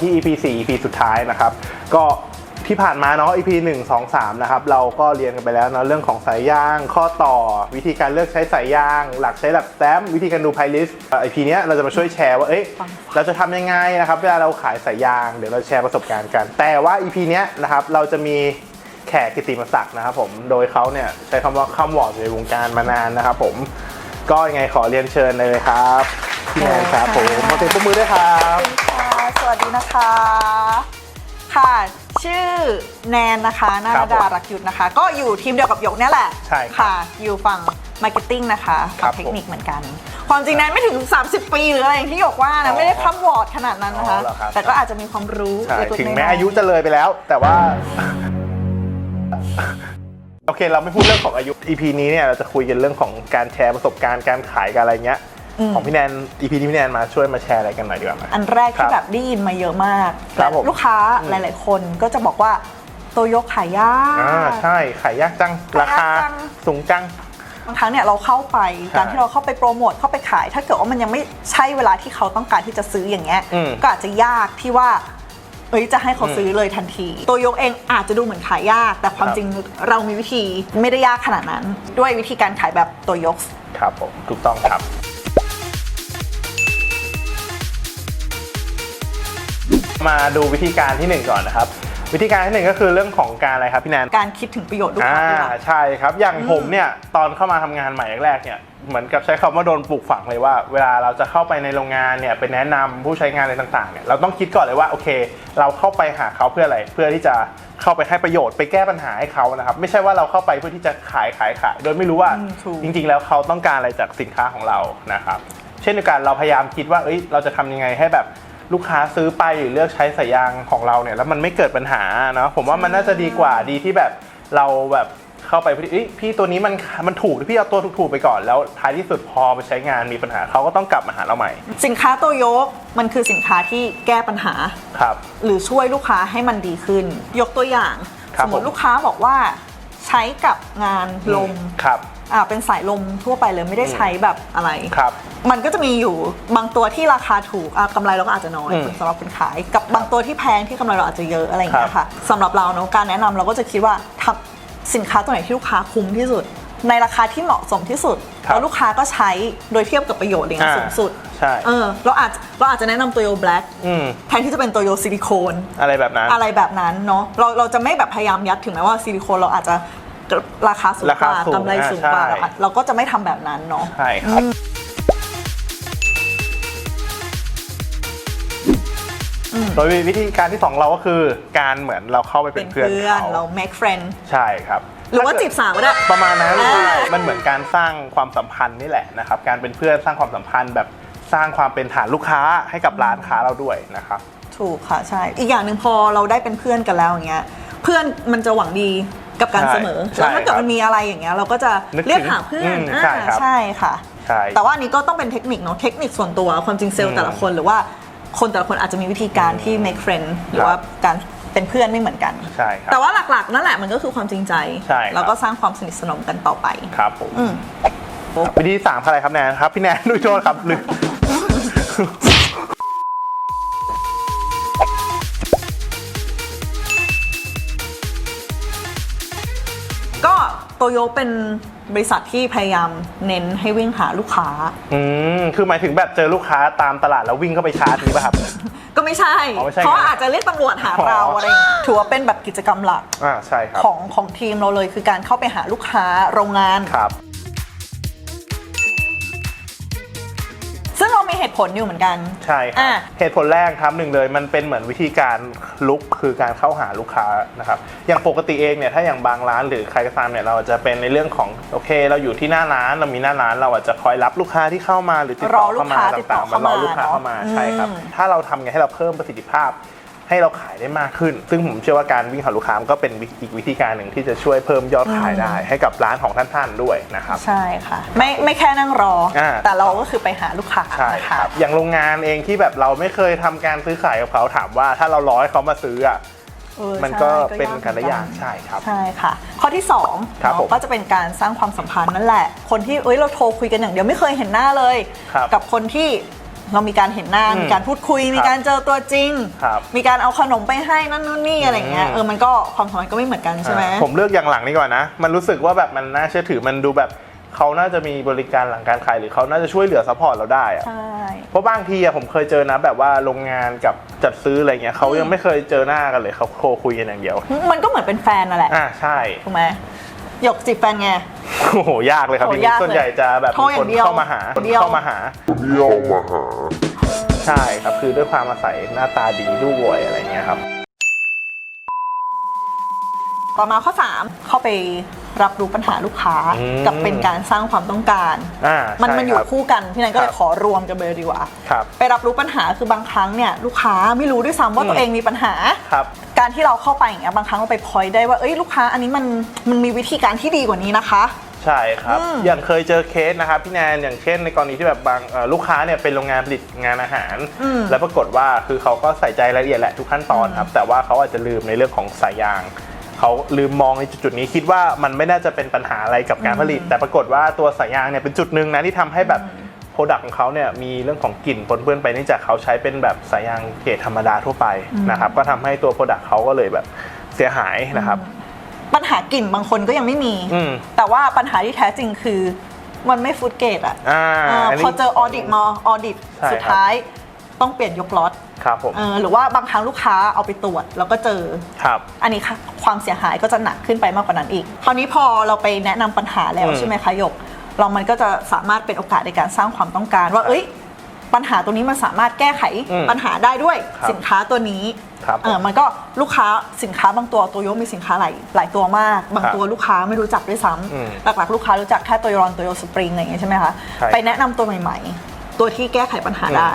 ที่ EP 4 EP สุดท้ายนะครับ ก็ที่ผ่านมาเนาะ EP 1 2 3 นะครับ เราก็เรียนกันไปแล้วเนาะเรื่องของสายยาง ข้อต่อ วิธีการเลือกใช้สายยาง หลักใช้หลักแต้มวิธีการดูไพลิสเอ่อ EP เนี้ยเราจะมาช่วยแชร์ว่าเอ้ยเราจะทำยังไงนะครับเวลาเราขายสายยางเดี๋ยวเราแชร์ประสบการณ์กัน แต่ว่า EP เนี้ยนะครับเราจะมีแขกกิติมศักดิ์นะครับผมโดยเขาเนี่ยใช้คำว่าข้ามวอร์ดอยู่ในวงการมานานนะครับผมก็ยังไงขอเรียนเชิญเลยครับพี่แนนครับผมขอเสียงปรบมือด้วยครับค่ะส วัสดีนะคะ ค่ะ ชื่อแนนนะคะนาครัรบดารักยุทธนะคะ ก็อยู่ทีมเดียวกับหยกเนี่ยแหละใช่ครับค่ะ อยู่ฝั่งมาร์เก็ตติ้งนะคะครัฝั่บงเทคนิคเหมือนกัน ความจริงแนนไม่ถึง 30 ปีหรืออะไรอย่างที่หยกว่าอ๋นะอไม่ได้ข้ามวอร์ดขนาดนั้นนะคะ อ๋อเหรอครับ แต่ก็อาจจะมีความรู้ใช่เล็กๆถึงน้แม้ๆอายุจะเลยไปแล้ว แต่ว่า โอเค เราไม่พูดเรื่องของอายุ EP นี้เนี่ยเราจะคุยกันเรื่องของการแชร์ประสบการณ์การขายกันอะไรเงี้ย ของพี่แนน EP นี้พี่แนนมาช่วยมาแชร์อะไรกันหน่อยดีกว่าไหมอันแรกครัที่บแบบได้ยินมาเยอะมากครับผม ลูกค้าอืมหลาย ๆ คนก็จะบอกว่าโตโยขายยากอ่าใช่ขายยากจัง ราคาขายยากจัง สูงจัง บางครั้งเนี่ยเราเข้าไปใช่การที่เราเข้าไปโปรโมทเข้าไปขาย ถ้าเกิดว่ามันยังไม่ใช่เวลาที่เขาต้องการที่จะซื้ออย่างเงี้ยอืมก็อาจจะยากที่ว่า เอ้ยจะให้เขาซื้อเลยทันที ตัวยกเองอาจจะดูเหมือนขายยาก แต่ความครับ จริงเรามีวิธีไม่ได้ยากขนาดนั้น ด้วยวิธีการขายแบบตัวยก ครับผมถูกต้องครับ มาดูวิธีการที่หนึ่งก่อนนะครับ วิธีการที่หนึ่งก็คือเรื่องของการอะไรครับพี่แนนการคิดถึงประโยชน์ลูกอ่าค้าด้วยใช่ครับอย่างผมเนี่ยตอนเข้ามาทำงานใหม่แรกๆเนี่ยเหมือนกับใช้คำว่าโดนปลูกฝังเลยว่า เวลาเราจะเข้าไปในโรงงานเนี่ยไปแนะนำผู้ใช้งานอะไรต่างๆเนี่ยเราต้องคิดก่อนเลยว่าโอเค เราเข้าไปหาเขาเพื่ออะไร เพื่อที่จะเข้าไปให้ประโยชน์ไปแก้ปัญหาให้เขานะครับไม่ใช่ว่าเราเข้าไปเพื่อที่จะขายขายขายโดยไม่รู้ว่าอืมถูก จริง ๆ แล้วเขาต้องการอะไรจากสินค้าของเรานะครับ เช่นเดียวกันเราพยายามคิดว่าเอ้ยเราจะทำยังไงให้แบบ ลูกค้าซื้อไปหรือเลือกใช้สายยางของเราเนี่ยแล้วมันไม่เกิดปัญหาเนาะผมว่ามันน่าจะดีกว่าดีที่แบบเราแบบเข้าไปพี่เอ้ยพี่ตัวนี้มันมันถูกพี่เอาตัวถูกๆไปก่อนแล้วท้ายที่สุดพอไปใช้งานมีปัญหาเขาก็ต้องกลับมาหาเราใหม่ สินค้าตัวยกมันคือสินค้าที่แก้ปัญหาครับ หรือช่วยลูกค้าให้มันดีขึ้น ยกตัวอย่างครัสบมมติผมลูกค้าบอกว่า ใช้กับงานลมครับ อ่าเป็นสายลมทั่วไปเลยไม่ได้ใช้แบบอะไร ครับ มันก็จะมีอยู่บางตัวที่ราคาถูกอะกำไรเราก็อาจจะน้อยอืมสำหรับคนขาย กับบางตัวที่แพงที่กำไรเราอาจจะเยอะอะไรอย่างเงี้ครัยบค่ะสำหรับเราเนาะการแนะนำเราก็จะคิดว่าทำสินค้าตัวไหนที่ลูกค้าคุ้มที่สุด ในราคาที่เหมาะสมที่สุด ครับแล้วลูกค้าก็ใช้โดยเทียบกับประโยชน์อย่างอ่าสูงสุดใช่ เออเราอาจเราอาจจะแนะนำตัวโยแบล็กอืม แทนที่จะเป็นตัวโยซิลิโคน อะไรแบบนั้น อะไรแบบนั้นเนาะเราเราจะไม่แบบพยายามยัดถึงแม้ว่าซิลิโคนเราอาจจะราคาสูงรากคาว่าสูงกำไรสูงกว่าอ่าใช่ เราเราก็จะไม่ทำแบบนั้นเนาะ ใช่ครับ โดยวิธีการที่สองเราก็คือการเหมือนเราเข้าไปเป็เป็นนเพื่อนเพื่อนเขาเรา make friend ใช่ครับ หรือว่าจีบสาวก็ได้ ประมาณนั้นอ่าใช่มันเหมือนการสร้างความสัมพันธ์นี่แหละนะครับ การเป็นเพื่อนสร้างความสัมพันธ์แบบสร้างความเป็นฐานลูกค้าให้กับร้านค้าเราด้วยนะครับ ถูกค่ะใช่ อีกอย่างหนึ่งพอเราได้เป็นเพื่อนกันแล้วอย่างเงี้ย เพื่อนมันจะหวังดีกับการใช่เสมอใช่แล้วถ้าเกิดครับมันมีอะไรอย่างเงี้ยเราก็จะนึกถึงเรียกหาเพื่อนอืมอ่าใช่ครับใช่ค่ะใช่แต่ว่าอันนี้ก็ต้องเป็นเทคนิคเนาะเทคนิคส่วนตัวความจริงเซลอืล์มแต่ละคนหรือว่า คนแต่ละคนอาจจะมีวิธีการที่ make friend หรือว่าการเป็นเพื่อนไม่เหมือนกัน ใช่ครับ แต่ว่าหลักๆ นั่นแหละมันก็คือความจริงใจ ใช่ครับ แล้วก็สร้างความสนิทสนมกันต่อไป ครับผมอืม วิธีที่สามคืออะไรครับแนนครับ พี่แนนด้วยโทษครับลืม โตโยเป็นบริษัทที่พยายามเน้นให้วิ่งหาลูกค้า อืมคือหมายถึงแบบเจอลูกค้าตามตลาดแล้ววิ่งเข้าไปชาร์จนี้ป่ะครับ ก็ไม่ใช่อ๋อไม่ใช่เพราะไงอาจจะเรียกตำรวจหาอ๋อเราอะไรอย่างเงี้ยถือว่าเป็นแบบกิจกรรมหลักอ่าใช่ครับของของทีมเราเลยคือการเข้าไปหาลูกค้าโรงงาน ครับ เรามีเหตุผลอยู่เหมือนกัน ใช่ครับ อะ เหตุผลแรกครับหนึ่งเลยมันเป็นเหมือนวิธีการลุกคือการเข้าหาลูกค้านะครับอย่างปกติเองเนี่ยถ้าอย่างบางร้านหรือใครก็ตามเนี่ยเราจะเป็นในเรื่องของโอเค เราอยู่ที่หน้าร้านเรามีหน้าร้านเราอาจจะคอยรับลูกค้าที่เข้ามาหรือติดต่อรอลูเข้ากมาค้าติดต่ต่าองๆมารอลูกค้าเข้าเข้ามามาเนอะใช่ครับ อืม ถ้าเราทำไงให้เราเพิ่มประสิทธิภาพ ให้เราขายได้มากขึ้น ซึ่งผมเชื่อว่าการวิ่งหาลูกค้ามันก็เป็นอีกวิธีการหนึ่งที่จะช่วยเพิ่มยอดขายได้ ให้กับร้านของท่านๆด้วยนะครับ ใช่ค่ะ ไม่ไม่แค่นั่งรออา แต่เราก็คือไปหาลูกค้าใช่นะคคะรับอย่างโรงงานเองที่แบบเราไม่เคยทำการซื้อขายกับเขาถามว่าถ้าเรารอให้เขามาซื้ออะเออมันก็ใช่เป็นการได้ยากเหมือนใช่ครับ ใช่ค่ะ ข้อที่2ครับผมก็จะเป็นการสร้างความสัมพันธ์นั่นแหละ คนที่เอ้ยเราโทรคุยกันอย่างเดียวไม่เคยเห็นหน้าเลย ครับ กับคนที่ เรามีการเห็นหน้า อืมมีการพูดคุย มีการเจอตัวจริง ครับมีการเอาขนมไปให้นั่นนู่นนี่อะไรเงี้ย อืม เออ มันก็ความสัมพันธ์ก็ไม่เหมือนกันใช่ไหม อ่าผมเลือกอย่างหลังนี้ก่อนนะ มันรู้สึกว่าแบบมันน่าเชื่อถือมันดูแบบเขาน่าจะมีบริการหลังการขายหรือเขาน่าจะช่วยเหลือซัพพอร์ตเราได้อะ ใช่ เพราะบางทีอะผมเคยเจอนะแบบว่าโรงงานกับจัดซื้ออะไรเงี้ยเขายังไม่เคยเจอหน้ากันเลยเขาโทรคุยกันอย่างเดียว มันก็เหมือนเป็นแฟนนั่นแหละ อ่าใช่ ถูกไหม หยกจีบแฟนไง โอ้โหยากเลยครับโหทีนี้ยากเลยส่วนใหญ่จะแบบโทรมีอย่าคนงเดียวเข้ามาหาเดียวเข้ามาหา ใช่ครับ คือด้วยความอาศัยหน้าตาดีด้วยอะไรเงี้ยครับ ต่อมาข้อ 3 เข้าไปรับรู้ปัญหาลูกค้า อืม กับเป็นการสร้างความต้องการ อ่ามันใช่มันอยู่ครับ คู่กันพี่นันก็เลคยรับ ขอรวมกันไปเลยดีกว่า ครับ ไปรับรู้ปัญหาคือบางครั้งเนี่ยลูกค้าไม่รู้ด้วยซ้ำว่าอืม ตัวเองมีปัญหา ครับ การที่เราเข้าไปอย่างเงี้ยบางครั้งเราไปพอยได้ว่าเอ้ยลูกค้าอันนี้มันมันมีวิธีการที่ดีกว่านี้นะคะ ใช่ครับ อืมอย่างเคยเจอเคสนะครับพี่แนนอย่างเช่น ในกรณีที่แบบบางเอ่อลูกค้าเนี่ยเป็นโรงงานผลิตงานอาหาร อืมแล้วปรากฏว่าคือเขาก็ใส่ใจรายละเอียดแหละทุกขั้นตอนครับ แต่ว่าเขาอาจจะลืมในเรื่องของสายยาง เขาลืมมองในจุดๆนี้คิดว่ามันไม่น่าจะเป็นปัญหาอะไรกับการผลิต แต่ปรากฏว่าตัวสายยางเนี่ยเป็นจุดหนึ่งนะที่ทำให้แบบโป รดักของเขาเนี่ยมีเรื่องของกลิ่นปนเปื้อนไปเนื่องจากเขาใช้เป็นแบบสายยางเกรดธรรมดาทั่วไปนะครับก็ทำให้ตัวโปรดักเขาก็เลยแบบเสียหายนะครับปัญหากลิ่นบางคนก็ยังไม่มีอืมแต่ว่าปัญหาที่แท้จริงคือมันไม่ฟูดเกรดอะอ่าเอออันนี้พอเจอออดิตมาออดิตใช่ครับสุดท้ายต้องเปลี่ยนยกล็อตครับผมเออหรือว่าบางครั้งลูกค้าเอาไปตรวจแล้วก็เจอครับอันนี้ค่ะความเสียหายก็จะหนักขึ้นไปมากกว่านั้นอีก คราวนี้พอเราไปแนะนำปัญหาแล้วอืมใช่ไหมคะหยก เรามันก็จะสามารถเป็นโอกาสในการสร้างความต้องการว่าเอ้ย ปัญหาตัวนี้มันสามารถแก้ไขอืมปัญหาได้ด้วยครับสินค้าตัวนี้ครับเออมันก็ลูกค้าสินค้าบางตัวตัวยกมีสินค้าหลายหลายตัวมาก บางครับตัวลูกค้าไม่รู้จักด้วยซ้อืมำหลักๆ ลูกค้ารู้จักแค่ตัวยรอนตัวยสปริงอะไรอย่างเงี้ยใช่ไหมคะใช่ ไปแนะนำตัวใหม่ ๆ ตัวที่แก้ไขปัญหาอืมได้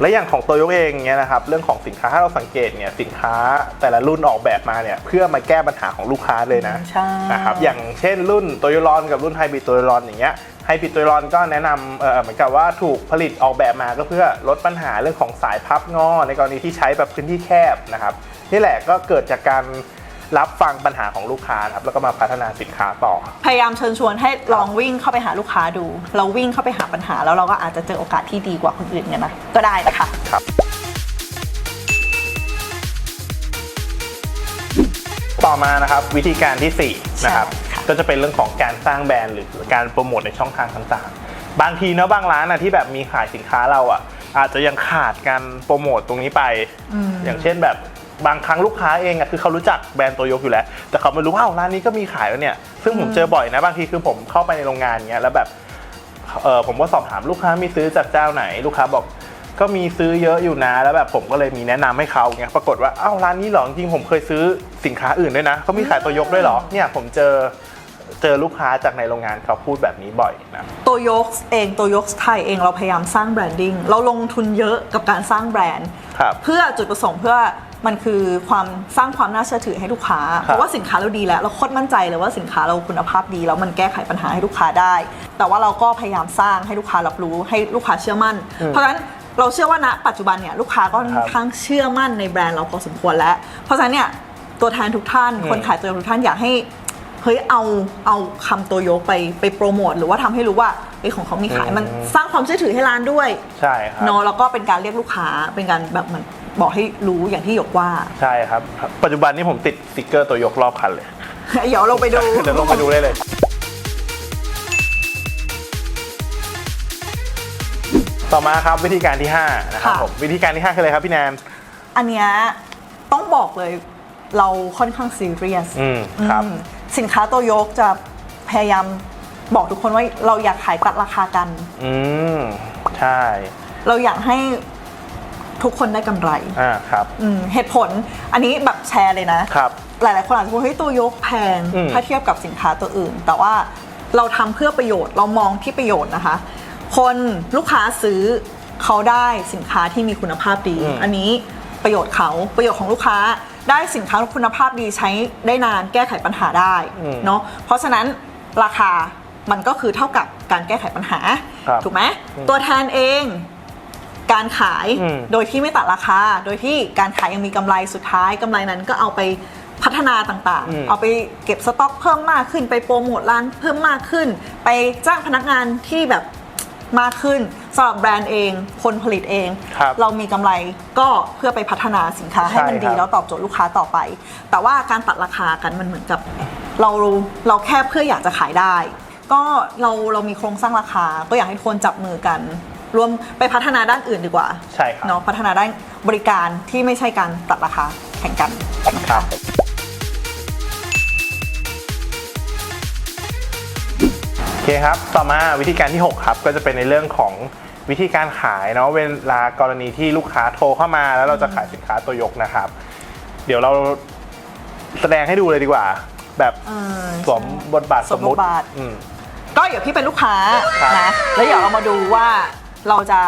และอย่างของโตโยเองเนี่ยนะครับเรื่องของสินค้าถ้าเราสังเกตเนี่ยสินค้าแต่ละรุ่นออกแบบมาเนี่ยเพื่อมาแก้ปัญหาของลูกค้าเลยนะใช่นะครับอย่างเช่นรุ่นโตโยรอนกับรุ่นไฮบริดโตโยรอนอย่างเงี้ยไฮบริดโตโยรอนก็แนะนำเอ่อเหมือนกับว่าถูกผลิตออกแบบมาก็เพื่อลดปัญหาเรื่องของสายพับงอ ในกรณีที่ใช้แบบพื้นที่แคบนะครับนี่แหละก็เกิดจากการ รับฟังปัญหาของลูกค้านะครับแล้วก็มาพัฒนาสินค้าต่อ พยายามเชิญชวนให้ลองวิ่งเข้าไปหาลูกค้าดู เราวิ่งเข้าไปหาปัญหา แล้วเราก็อาจจะเจอโอกาสที่ดีกว่าคนอื่นกันนะก็ได้นะคะครับต่อมานะครับวิธีการที่ 4 นะครับใช่ค่ะก็จะเป็นเรื่องของการสร้างแบรนด์หรือการโปรโมทในช่องทางต่างๆ บางทีเนาะบางร้านนะที่แบบมีขายสินค้าเราอะอาจจะยังขาดการโปรโมทตรงนี้ไป อย่างเช่นแบบ บางครั้งลูกค้าเองอะคือเขารู้จักแบรนด์ตัวยกอยู่แล้ว แต่เขาไม่รู้ว่าอ้าวร้านนี้ก็มีขายแล้วเนี่ย ซึ่งผมเจอบ่อยนะบางทีคือผมเข้าไปในโรงงานเงี้ยแล้วแบบเออผมก็สอบถามลูกค้ามีซื้อจากเจ้าไหน ลูกค้าบอกก็มีซื้อเยอะอยู่นะ แล้วแบบผมก็เลยมีแนะนำให้เขาเงี้ยปรากฏว่าอ้าวร้านนี้เหรอจริงๆผมเคยซื้อสินค้าอื่นด้วยนะเขามีขายตัวยกด้วยเหรอเนี่ยผมเจอเจอลูกค้าจากในโรงงานเขาพูดแบบนี้บ่อยนะตัวยกเองตัวยกไทยเองเราพยายามสร้างแบรนดิ้งเราลงทุนเยอะกับการสร้างแบรนด์ครับเพื่อจุดประสงค์เพื่อ มันคือความสร้างความน่าเชื่อถือให้ลูกค้า เพราะว่าสินค้าเราดีแล้ว เราโคตรมั่นใจเลยว่าสินค้าเราคุณภาพดีแล้วมันแก้ไขปัญหาให้ลูกค้าได้ แต่ว่าเราก็พยายามสร้างให้ลูกค้ารับรู้ให้ลูกค้าเชื่อมั่นอืมเพราะฉะนั้นเราเชื่อว่าณปัจจุบันเนี่ยลูกค้าก็ค่อนข้างเชื่อมั่นในแบรนด์เราพอสมควรแล้ว เพราะฉะนั้นเนี่ยตัวแทนทุกท่านอืมคนขายตัวทุกท่านอยากให้เฮ้ยเอาเอาคำตัวโยกไปไปโปรโมทหรือว่าทำให้รู้ว่าเอ้ยของเขามีขายมันสร้างความเชื่อถือให้ร้านด้วย ใช่ครับเนาะแล้วก็เป็นการเรียกลูกค้าเป็นการแบบเหมือน บอกให้รู้อย่างที่หยกว่า ใช่ครับ ปัจจุบันนี้ผมติดสติกเกอร์ตัวยกรอบคันเลย เดี๋ยวลงไปดูเดี๋ยวลงไปดูได้เลยต่อมาครับวิธีการที่5นะครับค่ะผมวิธีการที่ 5 คืออะไรครับพี่แนนอันเนี้ยต้องบอกเลยเราค่อนข้างซีเรียสอืมครับอืมสินค้าตัวยกจะพยายามบอกทุกคนว่าเราอยากขายตัดราคากัน อืมใช่ เราอยากให้ ทุกคนได้กำไรอ่าครับอืมเหตุผลอันนี้แบบแชร์เลยนะ ครับ หลายๆคนอาจจะพูดเฮ้ยตัวยกแพงอืม ถ้าเทียบกับสินค้าตัวอื่น แต่ว่าเราทำเพื่อประโยชน์เรามองที่ประโยชน์นะคะ คนลูกค้าซื้อเขาได้สินค้าที่มีคุณภาพดีอืมอันนี้ประโยชน์เขาประโยชน์ของลูกค้าได้สินค้าคุณภาพดีใช้ได้นานแก้ไขปัญหาได้เนาะเพราะฉะนั้นราคามันก็คือเท่ากับการแก้ไขปัญหาครับ ถูกไหมตัวแทนเอง การขายอืม โดยที่ไม่ตัดราคา โดยที่การขายยังมีกำไรสุดท้ายกำไรนั้นก็เอาไปพัฒนาต่างอืม ๆ เอาไปเก็บสต็อกเพิ่มมากขึ้น ไปโปรโมทร้านเพิ่มมากขึ้น ไปจ้างพนักงานที่แบบมากขึ้นสำหรับแบรนด์เองคนผลิตเอง ครับเรามีกำไรก็เพื่อไปพัฒนาสินค้าให้มันใช่ดีครับแล้วตอบโจทย์ลูกค้าต่อไป แต่ว่าการตัดราคากันมันเหมือนกับ เราเราแค่เพื่ออยากจะขายได้ ก็เราเรามีโครงสร้างราคา ก็อยากให้ทุกคนจับมือกัน รวมไปพัฒนาด้านอื่นดีกว่าใช่ครับเนาะพัฒนาด้านบริการที่ไม่ใช่การตัดราคาแข่งกันนะครัคะบ โอเคครับ ต่อมาวิธีการที่ 6 ครับ ก็จะเป็นในเรื่องของวิธีการขายเนาะเวลากรณีที่ลูกค้าโทรเข้ามาแล้วเราจะขายสินค้าตัวยกนะครับ เดี๋ยวเราแสดงให้ดูเลยดีกว่า แบบเออ สวมบทบาทสมมุติสวมบทบาท อืม ก็เดี๋ยวพี่เป็นลูกค้าครับ นะแล้วเดี๋ยวเรามาดูว่า เราจะ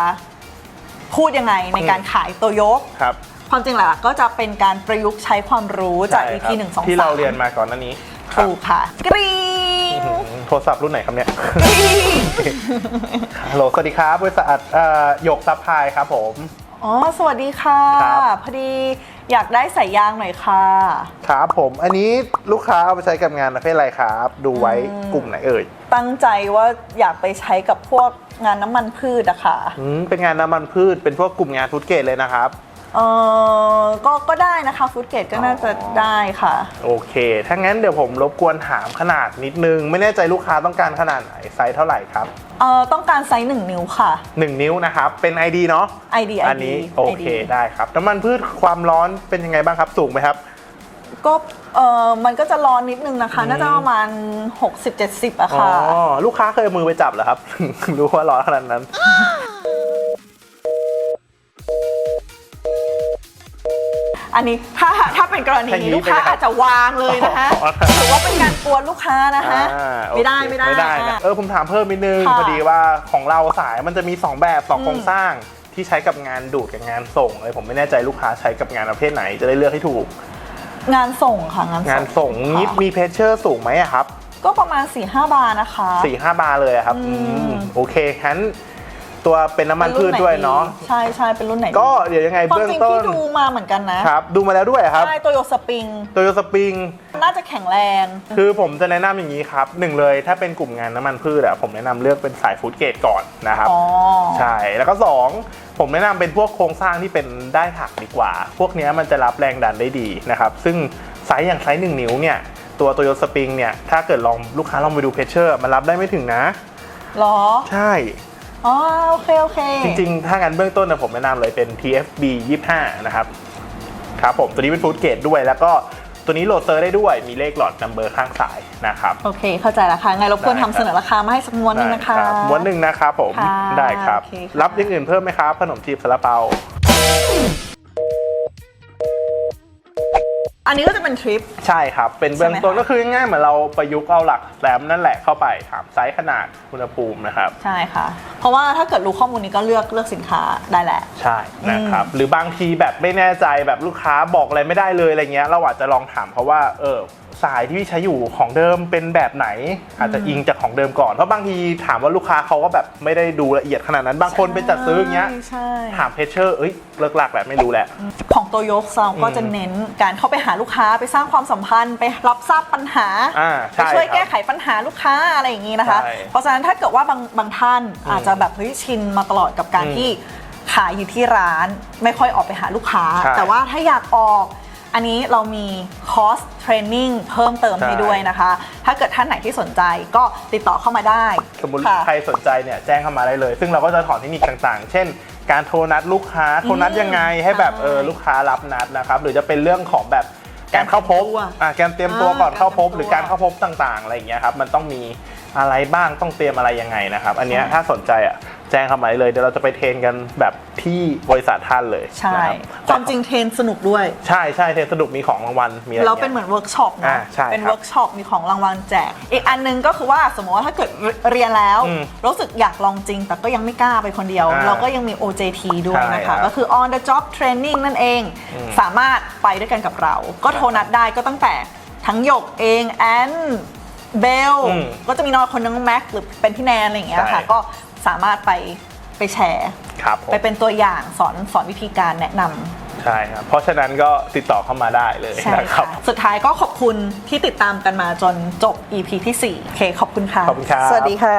พูดยังไงในการขายตัวยก ครับความจริงแหละก็จะเป็นการประยุกต์ใช้ความรู้จาก ใช่ EP ครับหนึ่งสองที่สาเรามเรียนมาก่อนหน้านี้ครับถูกค่ะ กรี๊งอื้อหือโทรศัพท์รุ่นไหนครับเนี่ยฮัลโหลสวัสดีครับ บริษัทเอ่อหยกซับพลายครับผม อ๋อ สวัสดีค่ะ ครับ พอดีอยากได้สายยางหน่อยค่ะ ครับผม อันนี้ลูกค้าเอาไปใช้กับงานประเภทอะไรครับ ดูไว้กลุ่มไหนเอ่ยตั้งใจว่าอยากไปใช้กับพวกงานน้ำมันพืชอะค่ะ อืมเป็นงานน้ำมันพืชเป็นพวกกลุ่มงานฟุตเกตเลยนะครับ เออก็ก็ได้นะคะฟู้ดเกตก็น่าจะอ๋อได้ค่ะ โอเค ถ้างั้นเดี๋ยวผมรบกวนถามขนาดนิดนึง ไม่แน่ใจลูกค้าต้องการขนาดไหนไซส์เท่าไหร่ครับ เออต้องการไซส์หนึ่งนิ้วค่ะ 1 นิ้วนะครับ เป็น ID เนาะ ID อันนี้ โอเค ได้ครับน้ำมันพืชความร้อนเป็นยังไงบ้างครับ สูงไหมครับ ก็เออมันก็จะร้อนนิดนึงนะคะ น่าจะประมาณ 60-70อะอ๋อค่ะลูกค้าเคยเอามือไปจับเหรอครับ รู้ว่าร้อนขนาดนั้น อันนี้ถ้าถ้าเป็นกรณีอย่างนี้นี้ลูกค้าไปเลยครับอาจจะวางเลยนะคะอ๋อถือว่าเป็นการกวนลูกค้านะคะอ่าไม่ได้โอเคไม่ได้ไม่ได้นะอะเออผมถามเพิ่มนิดนึงค่ะพอดีว่าของเราสายมันจะมี 2 แบบสองอืมโครงสร้างที่ใช้กับงานดูดกับงานส่งเลยผมไม่แน่ใจลูกค้าใช้กับงานประเภทไหนจะได้เลือกให้ถูก งานส่งค่ะงานงานส่งค่ะนี้มีเพชเชอร์สูงไหมอะครับ ก็ประมาณ4-5บาทนะคะ4ี่ห้าบาร์เลยอะครับอืมอืมโอเคงั้น ตัวเป็นน้ำมันพืชด้วยเนาะ ใช่ใช่เป็นรุ่นไหนก็เดี๋ยวยังไงความเบื้องจริงต้นพี่ดูมาเหมือนกันนะครับ ดูมาแล้วด้วยครับใช่โตโยสปริง โตโยสปริง น่าจะแข็งแรง คือผมจะแนะนำอย่างนี้ครับหนึ่งเลยถ้าเป็นกลุ่มงานน้ำมันพืชอะผมแนะนำเลือกเป็นสายฟู้ดเกรดก่อนนะครับ อ๋อ ใช่ แล้วก็ 2 ผมแนะนำเป็นพวกโครงสร้างที่เป็นได้ถักดีกว่า พวกเนี้ยมันจะรับแรงดันได้ดีนะครับ ซึ่งไซส์อย่างไซส์หนึ่งนิ้วเนี่ย ตัวโตโยสปริงเนี่ย ถ้าเกิดลองลูกค้าลองไปดูเพชเชอร์ มันรับได้ไม่ถึงนะเหรอ ใช่ อ๋อโอเคโอเค จริงๆ ถ้างั้นเบื้องต้นนะผมแนะนำเลยเป็น TFB 25 นะครับ ครับผม ตัวนี้เป็นฟู้ดเกรดด้วย แล้วก็ตัวนี้โหลดเซอร์ได้ด้วย มีเลขหลอดนัมเบอร์ข้างซ้ายนะครับ โอเค เข้าใจแล้วค่ะไงเราควรได้ครับทำเสนอราคามาให้สักมวนหนึงนะคะ ได้รับม้วนหนึ่งนะครับผม ค่ะได้ครับ โอเคค่ะ รับอย่างอื่นเพิ่มไหมครับ ขนมจีบซาลาเปา อันนี้ก็จะเป็นทริป ใช่ครับ เป็นเบื้องต้นใช่ไหมคะก็คือง่ายๆเหมือนเราประยุกต์เอาหลักแรมนั่นแหละเข้าไปถามไซส์ขนาดอุณหภูมินะครับ ใช่ค่ะ เพราะว่าถ้าเกิดรู้ข้อมูลนี้ก็เลือกเลือกสินค้าได้แหละ ใช่นะครับ หรือบางทีแบบไม่แน่ใจแบบลูกค้าบอกอะไรไม่ได้เลยอะไรเงี้ยเราอาจจะลองถามเขาว่าเออ สายที่พี่ใช้อยู่ของเดิมเป็นแบบไหน อาจจะอิงจากของเดิมก่อน เพราะบางทีถามว่าลูกค้าเขาก็แบบไม่ได้ดูละเอียดขนาดนั้นบางคนไปจัดซื้ออย่างเงี้ยใช่ถามเพชเชอร์เอ้ยเลิกหลักแหละไม่รู้แหละ ของตัวโยกซองก็จะเน้นการเข้าไปหาลูกค้าไปสร้างความสัมพันธ์ไปรับทราบปัญหาอ่าไปใช่ช่วยครับแก้ไขปัญหาลูกค้าอะไรอย่างนี้นะคะ ใช่เพราะฉะนั้นถ้าเกิดว่าบางบางท่านอาจจะแบบเฮ้ยชินมาตลอดกับการอืมที่ขายอยู่ที่ร้าน ไม่ค่อยออกไปหาลูกค้า ใช่แต่ว่าถ้าอยากออก อันนี้เรามีคอร์สเทรนนิ่งเพิ่มเติมให้ใช่ด้วยนะคะ ถ้าเกิดท่านไหนที่สนใจก็ติดต่อเข้ามาได้ สมมติค่ะ ใครสนใจเนี่ยแจ้งเข้ามาได้เลย ซึ่งเราก็จะถอนเทคนิคต่างๆ เช่น การโทรนัดลูกค้า โทรนัดยังไงให้แบบใช่เออลูกค้ารับนัดนะครับ หรือจะเป็นเรื่องของแบบการเข้าพบการเตรียมตัวอ่าการเตรียมตัวก่อนอ่าเข้าพบการเตรียมตัวหรือการเข้าพบต่างๆอะไรอย่างเงี้ยครับ มันต้องมีอะไรบ้างต้องเตรียมอะไรยังไงนะครับ อันเนี้ยใช่ถ้าสนใจอะ แจ้งเข้ามาได้เลยเดี๋ยวเราจะไปเทรนกันแบบที่บริษัทท่านเลยใช่ นะครับความจริงเทรนสนุกด้วย ใช่ใช่เทรนสนุกมีของรางวัลมีอะไร แล้วเป็นเหมือนเวิร์กช็อปอ่านะใช่เป็นครับเวิร์กช็อปมีของรางวัลแจก อีกอันหนึงก็คือว่าสมมติว่าถ้าเกิดเรียนแล้ว อืมรู้สึกอยากลองจริง แต่ก็ยังไม่กล้าไปคนเดียว อ่าเราก็ยังมี OJT ด้วยนะใช่ครัคะ บก็คือ on the job training นั่นเองอืมสามารถไปด้วยกันกับเรา ก็โทรนัดได้ก็ตั้งแต่ทั้งหยกเองแอนเบลอืมก็จะมีน้องคนนึงแม็กหรือเป็นพี่แนนอะไรอย่างเงี้ยใช่ค่ะก็ สามารถไปไปแชร์ ครับผมไปเป็นตัวอย่างสอนสอนวิธีการแนะนำ ใช่ครับเพราะฉะนั้นก็ติดต่อเข้ามาได้เลยใช่นะครัค่ะ บสุดท้ายก็ขอบคุณที่ติดตามกันมาจนจบ EP ที่4โอเค ขอบคุณค่ะ ขอบคุณครับ สวัสดีค่ะ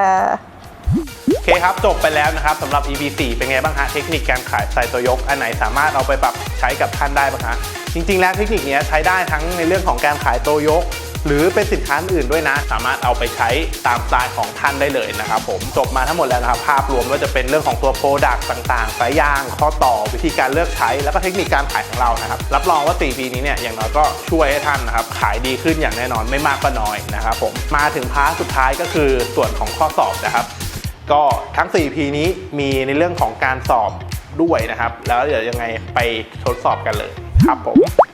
เคครับ จบไปแล้วนะครับสำหรับ EP 4เป็นไงบ้างฮะเทคนิคการขายใส่ตัวยก อันไหนสามารถเอาไปปรับใช้กับท่านได้บ้างฮะจริง ๆ แล้วเทคนิคเนี้ยใช้ได้ทั้งในเรื่องของการขายตัวยก หรือเป็นสินค้าอื่นด้วยนะ สามารถเอาไปใช้ตามสไตล์ของท่านได้เลยนะครับผมจบมาทั้งหมดแล้วนะครับ ภาพรวมว่าจะเป็นเรื่องของตัวโปรดักต์ต่างๆ สายยาง ข้อต่อวิธีการเลือกใช้ แล้วก็เทคนิคการขายของเรานะครับ รับรองว่า 4 ปีนี้เนี่ยอย่างน้อยก็ช่วยให้ท่านนะครับขายดีขึ้นอย่างแน่นอนไม่มากก็น้อยนะครับผมมาถึงพาร์ทสุดท้ายก็คือส่วนของข้อสอบนะครับ ก็ทั้ง4 P นี้มีในเรื่องของการสอบด้วยนะครับ แล้วเดี๋ยวยังไงไปทดสอบกันเลยครับผม